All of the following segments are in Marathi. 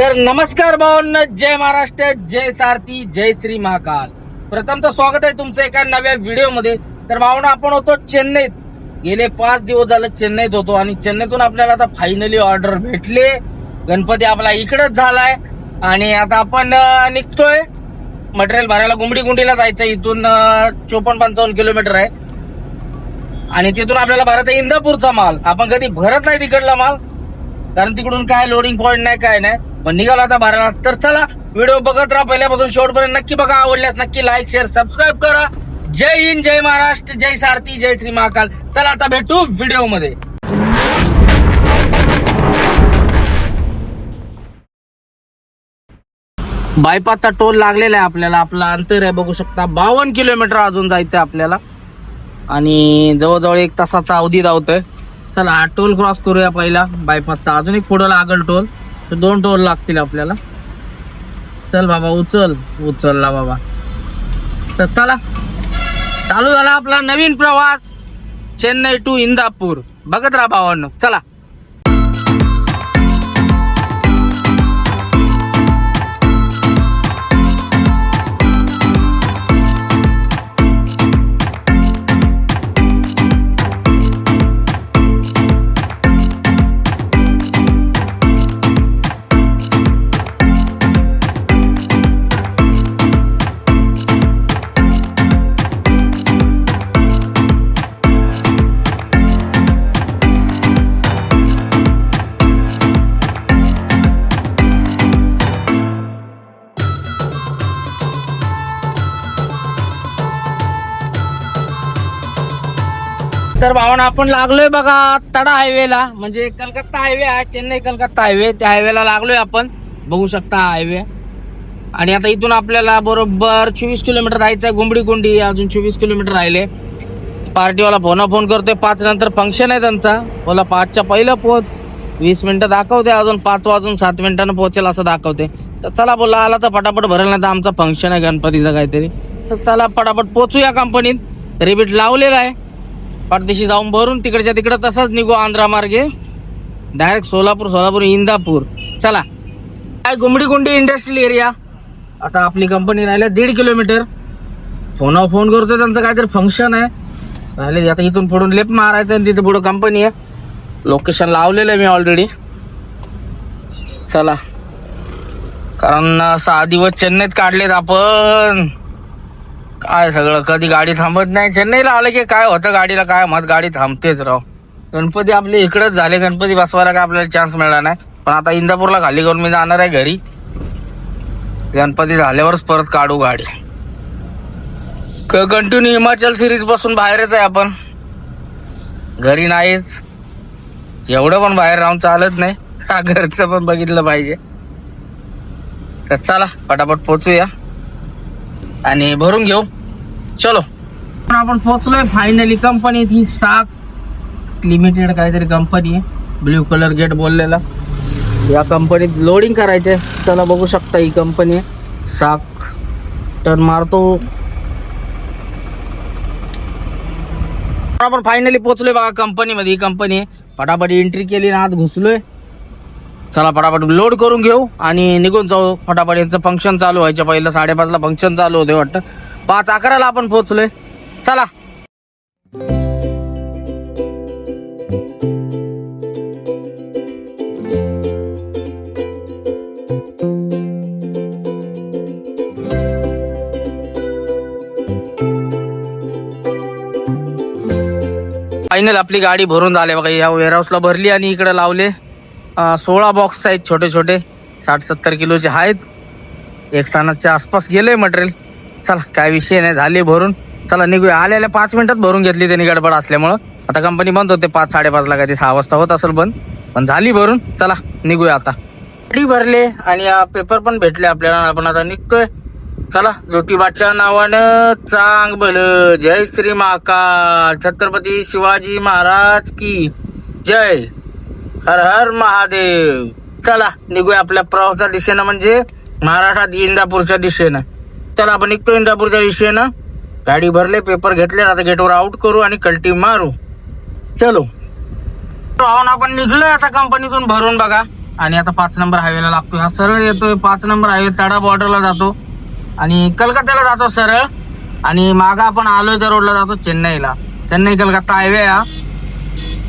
तर नमस्कार भावांना जय महाराष्ट्र जय सारथी जय श्री महाकाल. प्रथम तर स्वागत आहे तुमचं एका नव्या व्हिडिओमध्ये. तर भावना आपण होतो चेन्नईत. गेले पाच दिवस झालं चेन्नईत होतो आणि चेन्नईतून आपल्याला आता फायनली ऑर्डर भेटले. गणपती आपला इकडंच झालाय. आणि आता आपण निघतोय. मटेरियल भरायला गुंबडी गुंडीला जायचं इथून चोपन्न पंचावन्न किलोमीटर आहे. आणि तिथून आपल्याला भरायचा इंदापूरचा माल. आपण कधी भरत नाही तिकडला माल. कारण तिकडून काय लोडिंग पॉईंट नाही काय नाही. पण निघाला आता भरायला तर चला व्हिडिओ बघत राहा. पहिल्यापासून शेवटपर्यंत नक्की बघा. आवडल्यास नक्की लाईक शेअर सबस्क्राईब करा. जय हिंद जय महाराष्ट्र जय सारथी जय श्री महाकाल. चला आता भेटू व्हिडिओमध्ये. बायपासचा टोल लागलेला आहे आपल्याला. आपला अंतर आहे बघू शकता. बावन्न किलोमीटर अजून जायचं आहे आपल्याला. आणि जवळजवळ एक तासाचा अवधी धावतोय. चला हा टोल क्रॉस करूया पहिला. बायपासचा अजून एक पुढं लागल टोल. तर दोन टोल लागतील आपल्याला. चल बाबा उचल. उचलला बाबा. तर चला. चालू झाला आपला नवीन प्रवास. चेन्नई टू इंदापूर. बघत राहा भावांनो. चला. तर भावना आपण लागलोय बघा तडा हायवेला म्हणजे कलकत्ता हायवे आहे चेन्नई कलकत्ता हायवे त्या हायवेला लागलोय आपण. बघू शकता हायवे आणि आता इथून आपल्याला बरोबर चोवीस किलोमीटर जायचं आहे गुंबडी गुंडी अजून चोवीस किलोमीटर राहिले. पार्टीवाला फोना फोन करतोय. पाच नंतर फंक्शन आहे त्यांचा. बोला पाचच्या पहिलं पोच वीस मिनटं दाखवते अजून. पाच वाजून सात मिनिटानं पोहोचेल असं दाखवते. तर चला बोला आला तर फटाफट भरेल नाही तर आमचा फंक्शन आहे गणपतीचं काहीतरी. तर चला फटाफट पोचूया कंपनीत रिबीट लावलेला आहे. पाठदिशी जाऊन भरून तिकडच्या तिकडं तसाच निघू आंध्रा मार्गे. डायरेक्ट सोलापूर सोलापूर इंदापूर. चला. काय गुंबडी गुंडी इंडस्ट्रियल एरिया आता आपली कंपनी राहिल्या दीड किलोमीटर फोनावर फोन करतोय त्यांचं काहीतरी फंक्शन आहे. राहिले आता इथून पुढून लेप मारायचं आणि तिथे पुढं कंपनी आहे. लोकेशन लावलेलं आहे मी ऑलरेडी चला. कारण सहा दिवस चेन्नईत काढलेत आपण. काय सगळं? कधी गाडी थांबत नाही. चेन्नईला आलं की काय होतं गाडीला? काय मत? गाडी थांबतेच राव. गणपती आपले इकडेच झाले. गणपती बसवायला काय आपल्याला चान्स मिळाला नाही. पण आता इंदापूरला खाली करून मी जाणार आहे घरी. गणपती झाल्यावरच परत काढू गाडी. कंटिन्यू हिमाचल सिरीजपासून बाहेरच आहे आपण. घरी नाहीच. एवढं पण बाहेर राहून चालत नाही. घरचं पण बघितलं पाहिजे. तर चला पटापट पोचूया. आणि भरून घेऊ. चलो. पण आपण पोहोचलोय फायनली कंपनी ही साक लिमिटेड काहीतरी कंपनी आहे. ब्ल्यू कलर गेट बोललेला. या कंपनीत लोडिंग करायचे चला बघू शकता ही कंपनी आहे. साक टर्न मारतो. आपण फायनली पोहोचलोय बघा कंपनीमध्ये ही कंपनी आहे. फटाफट एंट्री केली ना आत घुसलोय. चला फटाफट लोड करून घेऊ आणि निघून जाऊ. फटाफट यांचं फंक्शन चालू व्हायच्या पहिलं साडेपाचला फंक्शन चालू होते वाटतं. पाच अकराला आपण पोहोचलोय. चला. फायनल आपली गाडी भरून झाली बघा. या वेअरहाऊसला भरली आणि इकडे लावले. सोळा बॉक्स आहेत छोटे छोटे साठ सत्तर किलोचे आहेत. एक टनाच्या आसपास गेले मटेरियल चला काय विषय नाही झाले भरून. चला निघूया. आलेल्या पाच मिनिटात भरून घेतली त्यांनी गडबड असल्यामुळं. आता कंपनी बंद होते पाच साडेपाचला काय ते सहा वाजता होत असेल बंद. पण झाली भरून. चला निघूया आता. गाडी भरले आणि पेपर पण भेटले आपल्याला. आपण आता निघतोय. चला ज्योतिबाच्या नावानं चांग भल जय श्री महाकाल. छत्रपती शिवाजी महाराज की जय. हर हर महादेव. चला निघूया आपल्या प्रवासाच्या दिशेनं म्हणजे महाराष्ट्रात इंदापूरच्या दिशेनं. चला आपण निघतो इंदापूरच्या दिशेनं. गाडी भरले पेपर घेतले आता गेटवर आउट करू आणि कल्टी मारू. चलो. पाहून आपण निघलोय आता कंपनीतून भरून बघा. आणि आता पाच नंबर हायवेला लागतो हा सरळ येतोय पाच नंबर हायवे तडा बॉर्डरला जातो. आणि कलकत्त्याला जातो सरळ. आणि मागा आपण आलोय त्या रोडला जातो चेन्नईला. चेन्नई कलकत्ता हायवे हा.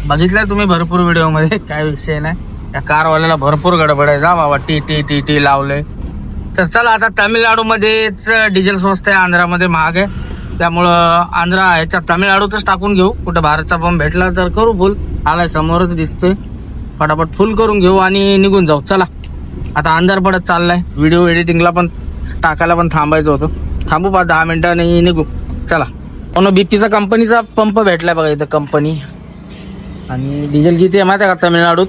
बघितलं तुम्ही भरपूर व्हिडिओमध्ये. काय विषय नाही. त्या कारवाल्याला भरपूर गडबड आहे. जा बाबा टी टी टी टी लावले तर चला आता तामिळनाडूमध्येच डिझेल स्वस्त आहे आंध्रामध्ये महाग आहे त्यामुळं आंध्रा ह्याच्या तामिळनाडूतच टाकून घेऊ. कुठं भारतचा पंप भेटला तर करू फुल आलाय समोरच दिसतोय. फटाफट फुल करून घेऊ आणि निघून जाऊ. चला. आता अंधार पडत चाललाय. व्हिडिओ एडिटिंगला पण टाकायला पण थांबायचं होतं. थांबू पाच दहा मिनिटांनी निघू. चला. पण बीपीचा कंपनीचा पंप भेटलाय बघा इथं कंपनी आणि डिझेल किती आहे माहिती आहे का तामिळनाडूत?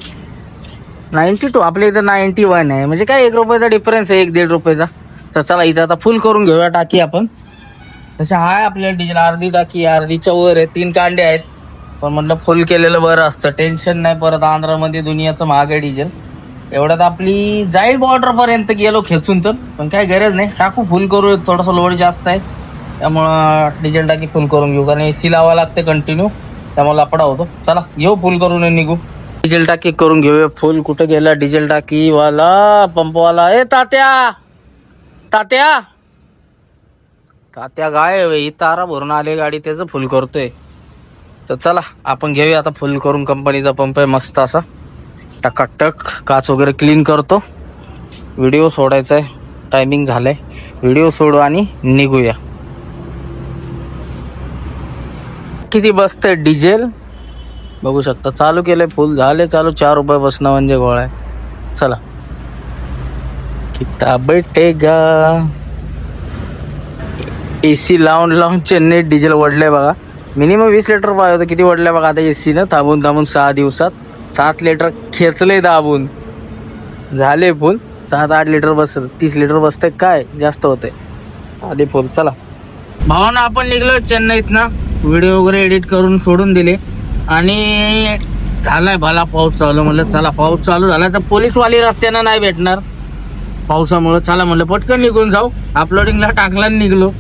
नाईन्टी टू आपल्या इथं नाईन्टी वन आहे. म्हणजे काय एक रुपयाचा डिफरन्स आहे एक दीड रुपयाचा. तर चला इथं आता फुल करून घेऊया टाकी आपण. तसे आहे आपल्याला डिझेल अर्धी टाकी अर्धीच्या वर आहे तीन कांडे आहेत. पण म्हटलं फुल केलेलं बरं असतं. टेन्शन नाही परत आंध्रामध्ये दुनियाचं महाग आहे डिझेल एवढ्यात आपली जाईल बॉर्डरपर्यंत गेलो खेचून तर. पण काय गरज नाही. टाकू फुल करू. थोडंसं लोड जास्त आहे. त्यामुळं डिझेल टाकी फुल करून घेऊ. कारण ए सी लावा लागते कंटिन्यू त्यामुळे लपडा होतो. चला घेऊ फुल करून निघू. डिझेल टाकी करून घेऊया फुल कुठं गेला डिझेल टाकी वाला पंपवाला? ए तात्या! तात्या! तात्या गाय ही तारा भरून आले गाडी त्याचं फुल करतोय. तर चला आपण घेऊया आता फुल करून कंपनीचा पंप आहे मस्त असा. टकाटक काच वगैरे क्लीन करतो. व्हिडिओ सोडायचा आहे टायमिंग झालंय. व्हिडिओ सोडू आणि निघूया. किती बसते डिझेल? बघू शकता. चालू केले फुल. झाले चालू. चार रुपये बसणं म्हणजे गोळा आहे. चला. किता बैठेगा सी लावून लावून चेन्नई डिझेल वडले बघा. मिनिमम वीस लिटर पाहिजे होतं. किती वडले बघा आता एसी ना थांबून थांबून सहा दिवसात. सात लिटर खेचले दाबून. झाले फुल. सात आठ लिटर बसल. तीस लिटर बसते काय? जास्त होते आधी फुल. चला. भावानं आपण निघलो चेन्नईत ना व्हिडिओ वगैरे एडिट करून सोडून दिले. आणि झालाय भला पाऊस चालू म्हणलं चला पाऊस चालू झाला तर पोलीसवाली रस्त्यानं नाही भेटणार. पावसामुळं चला म्हणलं पटकन निघून जाऊ. अपलोडिंगला टाकला आणि निघलो.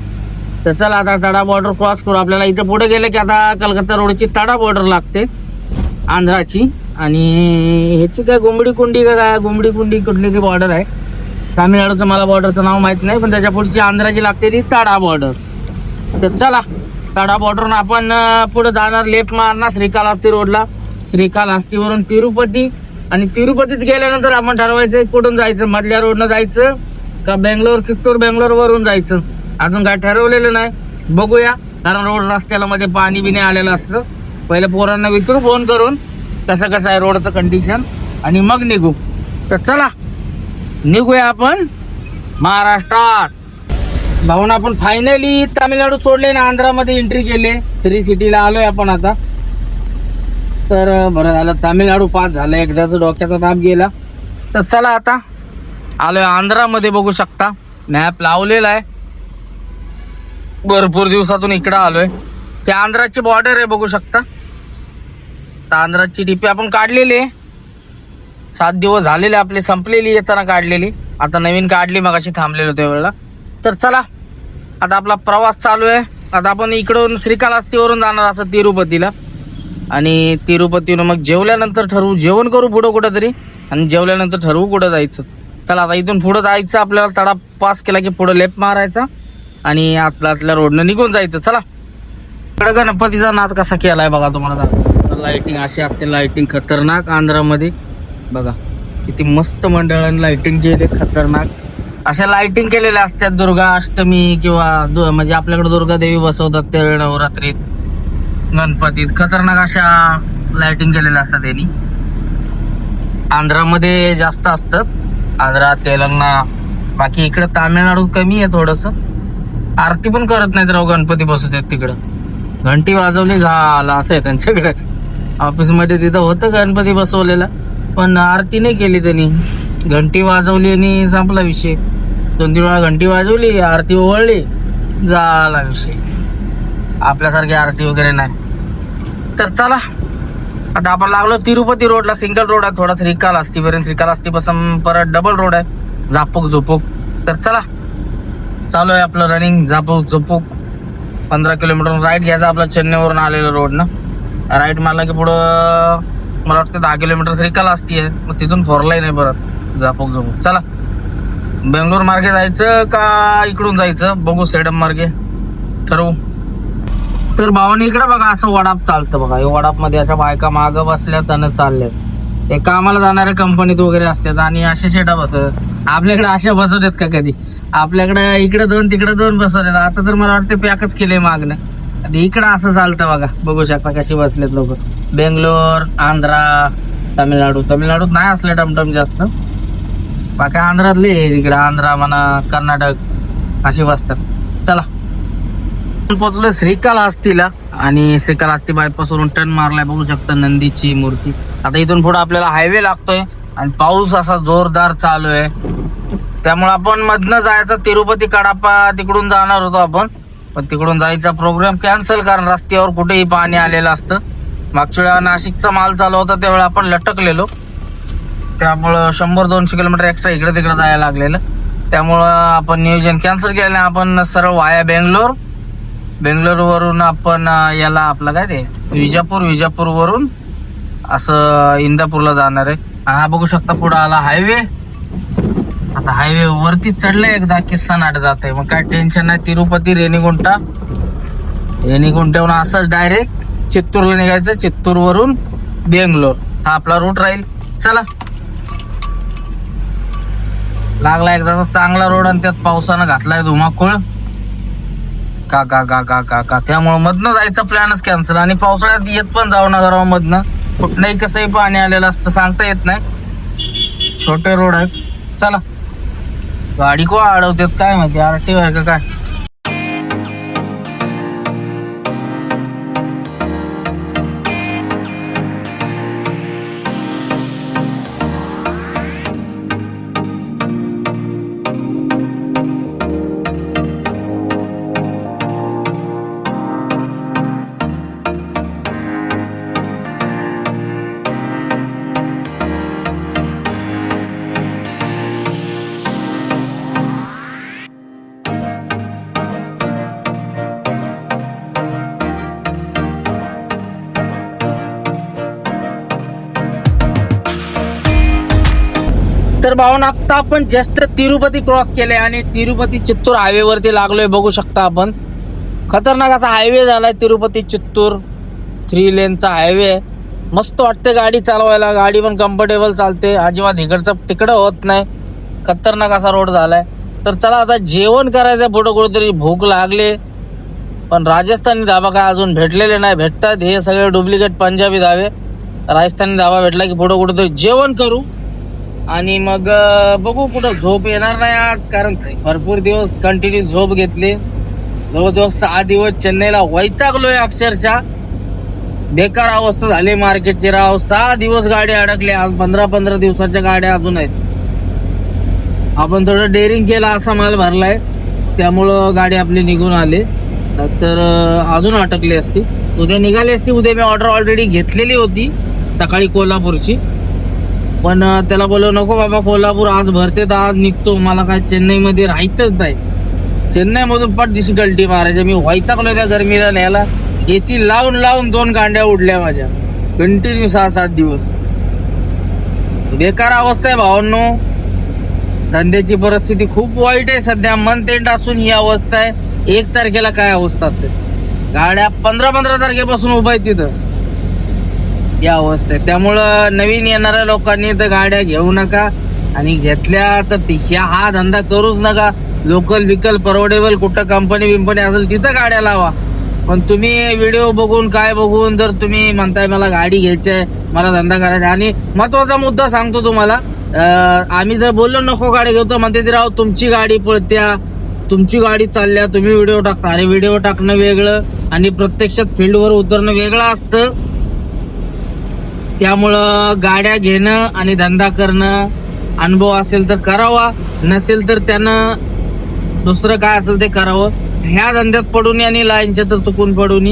तर चला आता तडा बॉर्डर क्रॉस करू. आपल्याला इथं पुढे गेलं की आता कलकत्ता रोडची तडा बॉर्डर लागते. आंध्राची. आणि ह्याची काय गोंबडी कुंडी का काय? गोंबडी कुंडी कुठली ती बॉर्डर आहे. तामिळनाडूचं मला बॉर्डरचं नाव माहीत नाही पण त्याच्या पुढची आंध्राची लागते ती तडा बॉर्डर तर चला. तडा बॉर्डरून आपण पुढे जाणार लेफ्ट मारणार श्रीकालास्ती रोडला श्रीकालास्तीवरून तिरुपती आणि तिरुपतीत गेल्यानंतर आपण ठरवायचं कुठून जायचं? मधल्या रोडनं जायचं का बेंगलोर चित्तूर बेंगलोर वरून जायचं? अजून काय ठरवलेलं नाही. बघूया कारण रोड रस्त्याला मध्ये पाणी बिणी आलेलं असतं. पहिले पोरांना विचारू फोन करून कसं कसं आहे रोडचं कंडिशन आणि मग निघू. तर चला निघूया आपण महाराष्ट्रात. भाऊन आपण फायनली तामिळनाडू सोडले ना आंध्रामध्ये एंट्री केले. श्री सिटीला आलोय आपण आता. तर बरं झालं. तामिळनाडू पास झालं. एकदाच डोक्याचा ताप गेला. तर चला आता. आलोय आंध्रामध्ये बघू शकता. मॅप लावलेला आहे. भरपूर दिवसातून इकडं आलोय. ते आंध्राची बॉर्डर आहे बघू शकता. तर आंध्राची डीपी आपण काढलेली आहे. सात दिवस झालेले आपले संपलेली येताना काढलेली. आता नवीन काढली मग अशी थांबलेलो त्यावेळेला तर चला आता आपला प्रवास चालू आहे. आता आपण इकडून श्रीकालास्तीवरून जाणार असं तिरुपतीला. आणि तिरुपतीनं मग जेवल्यानंतर ठरवू जेवण करू पुढं कुठं तरी आणि जेवल्यानंतर ठरवू कुठं जायचं. चला आता इथून पुढं जायचं आपल्याला तडा पास केला की पुढं लेफ्ट मारायचा आणि आतल्या आतल्या रोडनं निघून जायचं. चला. इकडं गणपतीचा नाद कसा केला आहे बघा तुम्हाला लाइटिंग अशी असते लाइटिंग खतरनाक आंध्रामध्ये. बघा किती मस्त मंडळाने लाइटिंग केली खतरनाक. अशा लाइटिंग केलेल्या असतात दुर्गा अष्टमी किंवा दु- म्हणजे आपल्याकडे दुर्गा देवी बसवतात त्यावेळी नवरात्रीत गणपतीत. खतरनाक अशा लाइटिंग केलेल्या असतात त्यांनी आंध्रामध्ये जास्त असतात. आंध्रा तेलंगणा बाकी इकडं तामिळनाडूत कमी आहे थोडस. आरती पण करत नाहीत राव गणपती बसवतात तिकडं. घंटी वाजवली झाला असं आहे त्यांच्याकडे. ऑफिसमध्ये तिथं होतं गणपती बसवलेला पण आरती नाही केली त्यांनी. घंटी वाजवली आणि संपला विषय. दोन तीन वेळा घंटी वाजवली आरती ओवळली झाला विषय. आपल्यासारखी आरती वगैरे नाही. तर चला आता आपण लागलो तिरुपती रोडला सिंगल रोड आहे थोडा रिकाल असतीपासून परत डबल रोड आहे झापूक झोपूक. तर चला चालू आहे आपलं रनिंग झापूक झोपूक. पंधरा किलोमीटर राईट घ्यायचा आपला चेन्नईवरून आलेलं रोडनं राईट मारला की पुढं मला वाटतं दहा किलोमीटर श्रीकाला असते मग तिथून फोरलाही नाही परत. झापूक जाऊ चला. बेंगलोर मार्गे जायचं का इकडून जायचं? बघू सेडम मार्गे. ठरवू. तर भावानी इकडे बघा असं वडाप चालतं बघा. हे वडापमध्ये अशा बायका माग बसल्यात आणि चालल्यात. ते कामाला जाणाऱ्या कंपनीत वगैरे असतात आणि असे शेटा बसवतात आपल्याकडे अशा बसवत आहेत का कधी? आपल्याकडे इकडे दोन तिकडे दोन बसवत आता तर मला वाटतं पॅकच केलंय मागणं आणि इकडं असं चालतं बघा. बघू शकता कशी बसलेत लोक. बेंगलोर आंध्रा तामिळनाडू. तामिळनाडूत नाही असले टमटम जास्त. बाकी आंध्रातले आहेत इकडे आंध्रा म्हणा कर्नाटक असे बसतात चला. आपण पोहोचलो श्रीकालहस्तीला आणि श्रीकालहस्ती बायपासवरून टर्न मारलाय बघू शकता नंदीची मूर्ती. आता इथून पुढे आपल्याला हायवे लागतोय आणि पाऊस असा जोरदार चालू आहे. त्यामुळे आपण मधनं जायचं तिरुपती कडापा तिकडून जाणार होतो आपण. पण तिकडून जायचा प्रोग्राम कॅन्सल कारण रस्त्यावर कुठेही पाणी आलेलं असतं. मागच्या वेळा नाशिकचा माल चालू होता त्यावेळेला आपण लटकलेलो. त्यामुळं शंभर दोनशे किलोमीटर एक्स्ट्रा इकडे तिकडे जायला लागलेलं. त्यामुळं आपण नियोजन कॅन्सल केलं आपण सरळ वाया बेंगलोर. बेंगलोरवरून आपण याला आपलं काय ते विजापूर विजापूरवरून असं इंदापूरला जाणार आहे. आणि हा बघू शकता पुढं आला हायवे आता हायवे वरती चढलंय एकदा किस्सा नाट जात आहे मग काय टेन्शन नाही तिरुपती रेणीगुंटा रेणीगुंट्याहून असंच डायरेक्ट चित्तूरला निघायचं चित्तूरवरून बेंगलोर. हा आपला रूट राहील. चला. लागला एकदा चांगला रोड आणि त्यात पावसानं घातलाय धुमाकूळ. का का का का का का. त्यामुळे मधनं जायचा प्लॅनच कॅन्सल आणि पावसाळ्यात येत पण जाऊ नका मधनं. कुठलंही कसंही पाणी आलेलं असतं सांगता येत नाही. छोटे रोड आहेत. चला. गाडी को अडवतात काय माहिती आरटीओ आहे का काय? तर भावना आत्ता आपण जस्ट तिरुपती क्रॉस केले आणि तिरुपती चित्तूर हायवेवरती लागलोय बघू शकता आपण. खतरनाक असा हायवे झालाय तिरुपती चित्तूर थ्री लेनचा हायवे आहे मस्त वाटते गाडी चालवायला गाडी पण कम्फर्टेबल चालते. अजिबात इकडचं तिकडं होत नाही. खतरनाक असा रोड झालाय. तर चला आता जेवण करायचं पुढं कुठेतरी भूक लागले. पण राजस्थानी धाबा काय अजून भेटलेले नाही. भेटतात हे सगळे डुप्लिकेट पंजाबी धावे राजस्थानी धाबा भेटला की पुढं कुठेतरी जेवण करू. आणि मग बघू कुठं झोप येणार नाही आज कारण भरपूर दिवस कंटिन्यू झोप घेतली. जवळजवळ सहा दिवस चेन्नईला वैतागलोय अक्षरशः. बेकार अवस्था झाली मार्केटची राव. सहा दिवस गाडी अडकल्या. आज पंधरा पंधरा दिवसाच्या गाड्या अजून आहेत. आपण थोडं डेअरिंग केलं असा माल भरलाय. त्यामुळं गाडी आपली निघून आली. तर अजून अटकली असती. उद्या निघाली असती. उद्या मी ऑर्डर ऑलरेडी घेतलेली होती. सकाळी कोल्हापूरची. पण त्याला बोललो नको बाबा कोल्हापूर आज भरते तर आज निघतो. मला काय चेन्नईमध्ये राहायचंच नाही. चेन्नईमधून पट डिफिकल्टी मारायच्या मी वैतागलो त्या गरमीला न्यायला. ए सी लावून लावून दोन गांड्या उडल्या माझ्या. कंटिन्यू सहा सात दिवस. बेकार अवस्था आहे भावांनो. धंद्याची परिस्थिती खूप वाईट आहे सध्या. मंथ एंड असून ही अवस्था आहे. एक तारखेला काय अवस्था असेल? गाड्या पंधरा पंधरा तारखेपासून उभा आहे तिथं. या अवस्थेत. त्यामुळं नवीन येणाऱ्या लोकांनी तर गाड्या घेऊ नका आणि घेतल्या तर तिशा हा धंदा करूच नका. लोकल विकल परवडेबल कुठं कंपनी बिंपनी असेल तिथं गाड्या लावा. पण तुम्ही व्हिडिओ बघून काय बघून जर तुम्ही म्हणताय मला गाडी घ्यायची आहे मला धंदा करायचा आहे. आणि महत्त्वाचा मुद्दा सांगतो तुम्हाला आम्ही जर बोललो नको गाडी घेतो म्हणते ती राव तुमची गाडी पळत्या. तुमची गाडी चालल्या तुम्ही व्हिडिओ टाकता. अरे व्हिडिओ टाकणं वेगळं आणि प्रत्यक्षात फील्डवर उतरणं वेगळं असतं. त्यामुळं गाड्या घेणं आणि धंदा करणं अनुभव असेल तर करावा नसेल तर त्यानं दुसरं काय असेल ते करावं. ह्या धंद्यात पडून आणि लाईनच्या तर चुकून पडून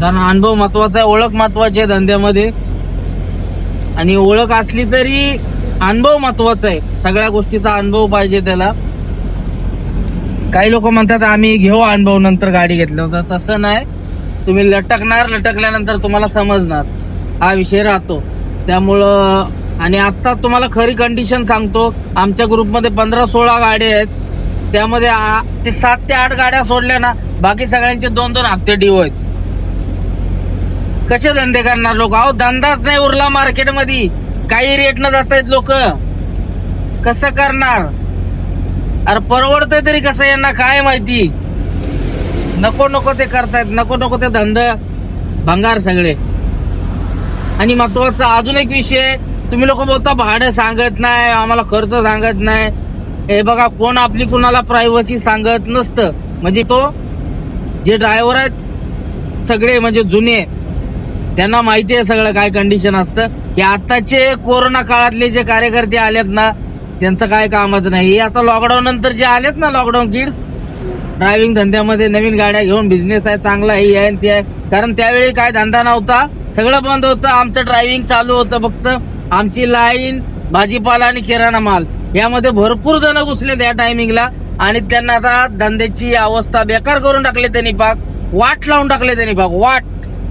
कारण अनुभव महत्त्वाचा आहे ओळख महत्वाची आहे धंद्यामध्ये. आणि ओळख असली तरी अनुभव महत्त्वाचा आहे. सगळ्या गोष्टीचा अनुभव पाहिजे त्याला. काही लोक म्हणतात आम्ही घेऊ अनुभव नंतर गाडी घेतल्यावर. तसं नाही. तुम्ही लटकणार लटकल्यानंतर तुम्हाला समजणार. हा विषय राहतो. त्यामुळं आणि आत्ता तुम्हाला खरी कंडिशन सांगतो आमच्या ग्रुपमध्ये पंधरा सोळा गाड्या आहेत. त्यामध्ये ते सात ते आठ गाड्या सोडल्या ना बाकी सगळ्यांचे दोन दोन हप्ते डिओ आहेत कसे धंदे करणार लोक? अहो धंदाच नाही उरला मार्केटमध्ये. काही रेट न जात आहेत लोक. कसं करणार? अरे परवडतंय तरी कसं यांना काय माहिती? नको नको ते करतायत नको नको ते धंद. भंगार सगळे. आणि महत्त्वाचा अजून एक विषय तुम्ही लोक बोलता भाडं सांगत नाही आम्हाला खर्च सांगत नाही. हे बघा कोण आपली कुणाला प्रायव्हसी सांगत नसतं. म्हणजे तो जे ड्रायव्हर आहेत सगळे म्हणजे जुने त्यांना माहिती आहे सगळं काय कंडिशन असतं. की आताचे कोरोना काळातले जे कार्यकर्ते आलेत ना त्यांचं काय कामच नाही. हे आता लॉकडाऊन नंतर जे आलेत ना लॉकडाऊन किड्स ड्रायव्हिंग धंद्यामध्ये नवीन गाड्या घेऊन बिझनेस आहे चांगला हे आहे आणि ते आहे. कारण त्यावेळी काय धंदा नव्हता सगळं बंद होतं आमचं ड्रायव्हिंग चालू होतं फक्त. आमची लाईन भाजीपाला आणि किराणा माल. यामध्ये भरपूर जण घुसले त्या टायमिंगला आणि त्यांना आता धंद्याची अवस्था बेकार करून टाकले त्यांनी पाक. वाट लावून टाकले त्यांनी पाक वाट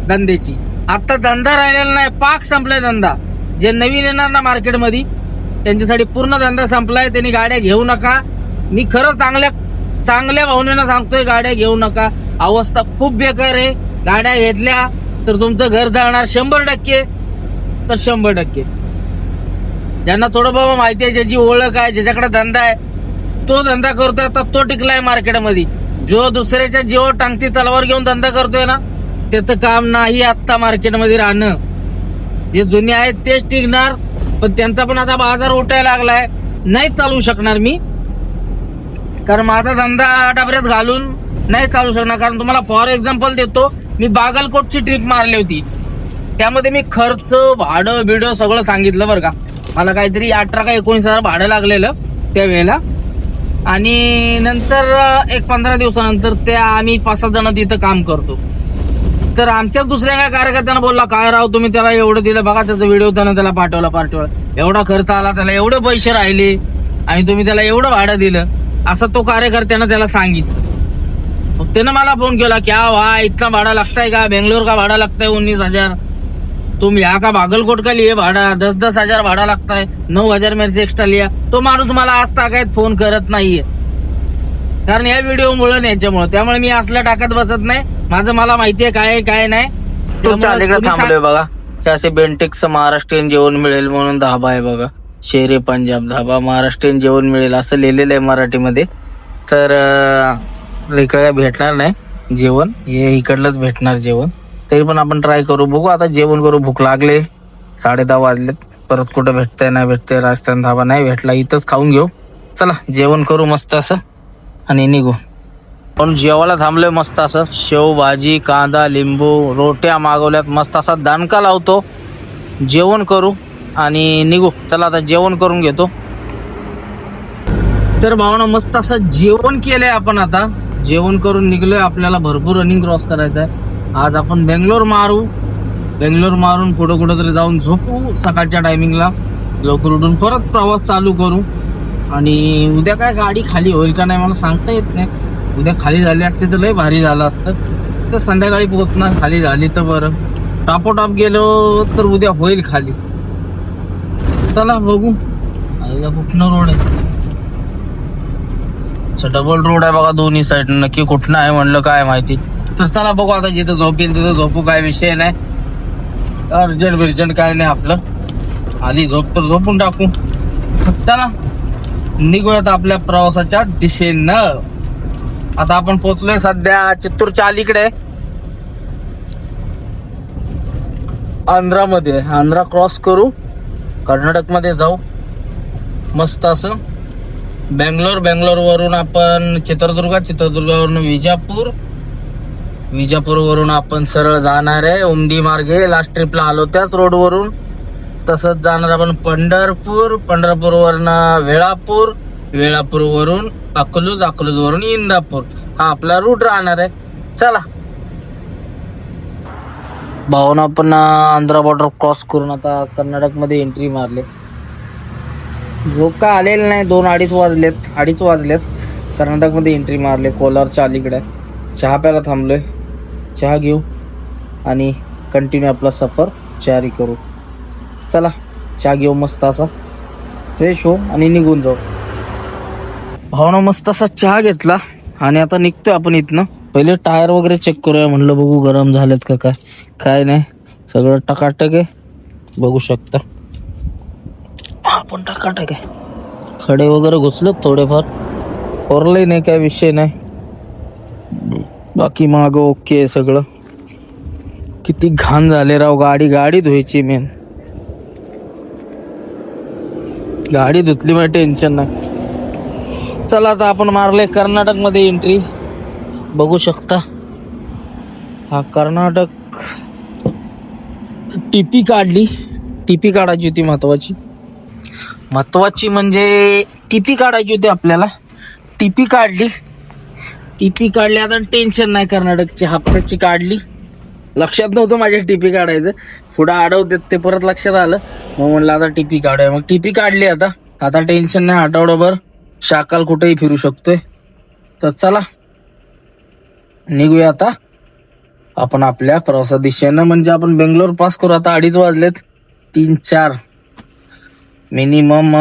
धंद्याची. आता धंदा राहिलेला नाही पाक संपलाय धंदा. जे नवीन येणार ना मार्केटमध्ये त्यांच्यासाठी पूर्ण धंदा संपलाय त्यांनी गाड्या घेऊ नका. मी खरं चांगल्या चांगल्या भावनेनं सांगतोय गाड्या घेऊ नका. अवस्था खूप बेकार आहे. गाड्या घेतल्या तर तुमचं घर जाणार शंभर टक्के. तर शंभर टक्के. ज्यांना थोडं बाबा माहिती आहे ज्याची ओळख आहे ज्याच्याकडे धंदा आहे तो धंदा करतोय आता तो टिकलाय मार्केटमध्ये. जो दुसऱ्याच्या जीव टांगती तलावर घेऊन धंदा करतोय ना त्याचं काम नाही आत्ता मार्केटमध्ये राहणं. जे जुने आहेत तेच टिकणार पण त्यांचा पण आता बाजार उठायला लागलाय. नाही चालू शकणार मी. कारण माझा धंदा डबऱ्यात घालून नाही चालू शकणार कारण तुम्हाला फॉर एक्झाम्पल देतो मी बागलकोटची ट्रिप मारली होती. त्यामध्ये मी खर्च भाडं बिडं सगळं सांगितलं बरं का. मला काहीतरी अठरा का एकोणीस हजार भाडं लागलेलं त्यावेळेला. आणि नंतर एक पंधरा दिवसानंतर त्या आम्ही पाच सात जण तिथं काम करतो. तर आमच्याच दुसऱ्या काय कार्यकर्त्यांना बोलला काय राव तुम्ही त्याला एवढं दिलं बघा त्याचा व्हिडिओ त्यानं त्याला पाठवला पाठवला. एवढा खर्च आला त्याला एवढे पैसे राहिले आणि तुम्ही त्याला एवढं भाडं दिलं. असं तो कार्यकर्त्यानं त्याला सांगितलं. मग त्यानं मला फोन केला क्या वा इतना भाड़ा लगता है का? बेंगलोर का भाड़ा लगता है उन्नीस हजार. तुम यहाँ का बागलकोट का लिए भाड़ा? दस दस हजार भाड़ा लगता है नऊ हजार मेरे से एक्स्ट्रा लिया. तो माणूस मला आज ताकायत फोन करत नाहीये. कारण या व्हिडिओ मुळे याच्यामुळे. त्यामुळे मी असलं टाकत बसत नाही. माझं मला माहितीये काय आहे, काय नाही. बघा. असे बेंटेक्स महाराष्ट्रीयन जेवण मिळेल म्हणून धाबा आहे बघा. शेरे पंजाब धाबा महाराष्ट्रीयन जेवण मिळेल असं लिहिलेलं आहे मराठीमध्ये. तर इकडे भेटणार नाही जेवण. हे इकडलंच भेटणार जेवण. तरी पण आपण ट्राय करू. बघू आता जेवण करू. भूक लागले. साडे दहा वाजलेत. परत कुठं भेटतंय नाही भेटतंय राजस्थान धाबा नाही भेटला इथंच खाऊन घेऊ. चला जेवण करू मस्त असं. आणि निघू. पण जेवायला थांबलोय मस्त असं. शेव भाजी कांदा लिंबू रोट्या मागवल्यात. मस्त असा दणका लावतो. जेवण करू. आणि निघू. चला आता जेवण करून घेतो. तर भावना मस्त असं जेवण केलंय आपण आता. जेवण करून निघलोय. आपल्याला भरपूर रनिंग क्रॉस करायचं आहे. आज आपण बेंगलोर मारू. बेंगलोर मारून कुठं कुठं तरी जाऊन झोपू सकाळच्या टायमिंगला लवकर उठून परत प्रवास चालू करू. आणि उद्या काय गाडी खाली होईल का नाही मला सांगता येत नाही. उद्या खाली झाली असते तर लय भारी झालं असतं. तर संध्याकाळी पोहोचणार खाली झाली तर बरं. टापोटाप गेलो तर उद्या होईल खाली. चला बघू. आईला कुठनं रोड आहे? डबल रोड आहे बघा दोन्ही साईड नक्की कुठनं आहे म्हणलं काय माहिती. तर चला बघू आता जिथं झोपेल तिथं झोपू काय विषय नाही. अर्जंट बिर्जंट काय नाही आपलं. आधी झोप तर झोपून टाकू. चला निघूयात आपल्या प्रवासाच्या दिशेनं. आता आपण पोहोचलोय सध्या चित्तूरच्या अलीकडे. आंध्रामध्ये. आंध्रा क्रॉस करू. कर्नाटकमध्ये जाऊ. मस्त असं. बेंगलोर बँगलोरवरून आपण चित्रदुर्गा चित्रदुर्गावरून विजापूर. विजापूरवरून आपण सरळ जाणार आहे उमदी मार्गे. लास्ट ट्रिपला आलो त्याच रोडवरून तसंच जाणार आपण पंढरपूर पंढरपूरवरनं वेळापूर. वेळापूरवरून अकलूज अकलूजवरून इंदापूर. हा आपला रूट राहणार आहे. चला. भावना पण आंध्रा बॉर्डर क्रॉस करून आता कर्नाटकमध्ये एंट्री मारले. लोक काय आलेलं नाही दोन अडीच वाजलेत अडीच वाजलेत. कर्नाटकमध्ये एंट्री मारले कोलारच्या अलीकडे चहा प्यायला थांबलोय. चहा घेऊ आणि कंटिन्यू आपला सफर जारी करू. चला चहा घेऊ मस्त असा. फ्रेश हो आणि निघून जाऊ. भावना मस्त असा चहा घेतला आणि आता निघतोय आपण इथनं. पहिले टायर वगैरे चेक करूया. म्हणलं बघू गरम झालेत का काय. काय नाही. सगळं टकाटक आहे. बघू शकता. हा पण टकाटक आहे. खडे वगैरे घुसलेत थोडेफार. ओरलंही नाही काय विषय नाही. बाकी माग ओके आहे सगळं. किती घाण झाले राव गाडी गाडी धुवायची मेन गाडी धुतली म्हणजे टेन्शन नाही. चला आता आपण मारले कर्नाटकमध्ये एंट्री बघू शकता. हा कर्नाटक टीपी काढली. टीपी काढायची होती महत्वाची. महत्वाची म्हणजे टीपी काढायची होती आपल्याला. टीपी काढली. टीपी काढली आता टेन्शन नाही कर्नाटकची. हप्त्याची काढली. लक्षात नव्हतं माझ्या टीपी काढायचं. पुढं अडवतात ते परत लक्षात आलं. मग म्हणलं आता टीपी काढूया. मग टीपी काढली आता. आता टेन्शन नाही आठवडाभर शाकाल कुठेही फिरू शकतोय. तर चला निघूया आता. आपण आपल्या प्रवासा दिशेनं म्हणजे आपण बेंगलोर पास करू. आता अडीच वाजलेत. तीन चार. मिनिमम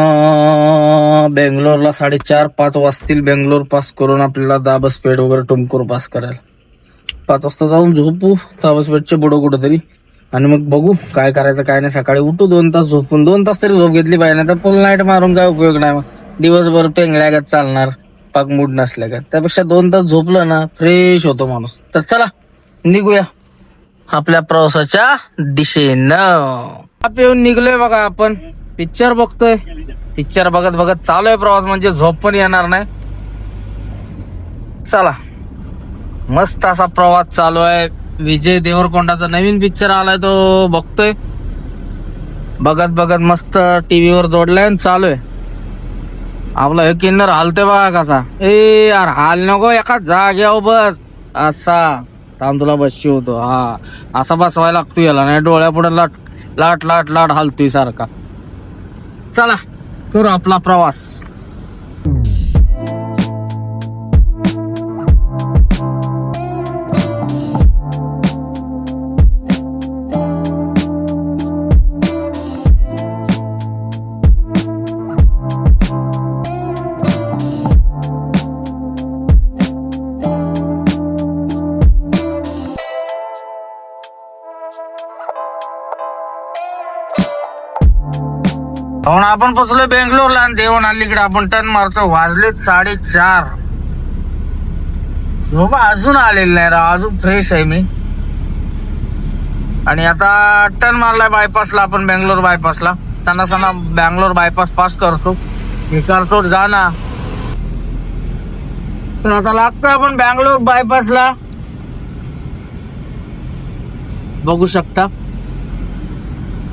बेंगलोरला साडेचार पाच वाजतील बेंगलोर पास करून आपल्याला दाबसपेठ वगैरे टुमकूर पास करायला. पाच वाजता जाऊन झोपू. दाबसपेठचे बुडो कुठंतरी. आणि मग बघू काय करायचं काय नाही. सकाळी उठू दोन तास झोपून. दोन तास तरी झोप घेतली पाहिजे नाही तर फुल नाईट मारून काय उपयोग नाही मग. दिवसभर पेंगळ्यागत चालणार पाक मूड नसल्या का त्यापेक्षा दोन तास झोपलं ना फ्रेश होतो माणूस. तर चला निघूया. आपल्या प्रवासाच्या दिशेनं. येऊन निघलोय बघा आपण. पिक्चर बघतोय. पिक्चर बघत बघत चालू आहे प्रवास म्हणजे झोप पण येणार नाही. चला. मस्त असा प्रवास चालू आहे विजय देवरकोंडाचा नवीन पिक्चर आलाय तो बघतोय. बघत बघत मस्त टीव्हीवर जोडलाय आणि चालू आहे आपला हे किन्नर हालते बघा कसा. ए यार हाल नको एका जाग्यावर बस. असा. थांब तुला बसशी होतो हा. असा बसवायला लागतो याला नाही डोळ्यापुढे लाट लाट लाट लाट हलतोय सारखा. चला करू आपला प्रवास. आपण पोचलो बेंगलोरला आणि देवण अलीकडे आपण टन मारतो. वाजले साडेचार. बाबा अजून आलेलं नाही राव अजून फ्रेश आहे मी. आणि आता टर्न मारलाय बायपासला आपण बेंगलोर बायपासला सणा सणा बँगलोर बायपास पास करतो. हे करतो जाना तर आता लागतोय आपण बँगलोर बायपासला बघू शकता.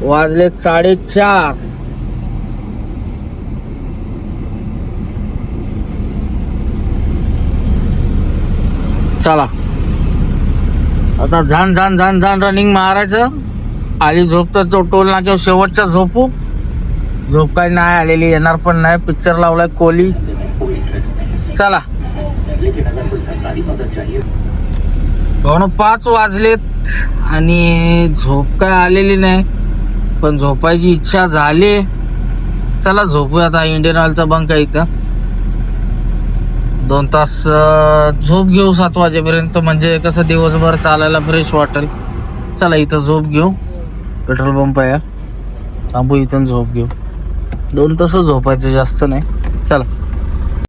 वाजले साडेचार. चला. आता झान झान झान झान रनिंग मारायचं. आली झोप तर तो टोल नाक्यावर शेवटच्या झोपू. झोप काही नाही आलेली येणार पण नाही. पिक्चर लावलाय कोहली. चला. भाऊ पाच वाजलेत आणि झोप काय आलेली नाही पण झोपायची इच्छा झाली. चला झोपूया आता इंडियन ऑइलचा बंक आहे इथं. दोन तास झोप घेऊ सात वाजेपर्यंत. म्हणजे कसं दिवसभर चालायला फ्रेश वाटेल चला इथं झोप घेऊ. पेट्रोल पंप आहे. थांबू इथून झोप घेऊ. दोन तास झोपायचं जास्त नाही. चला.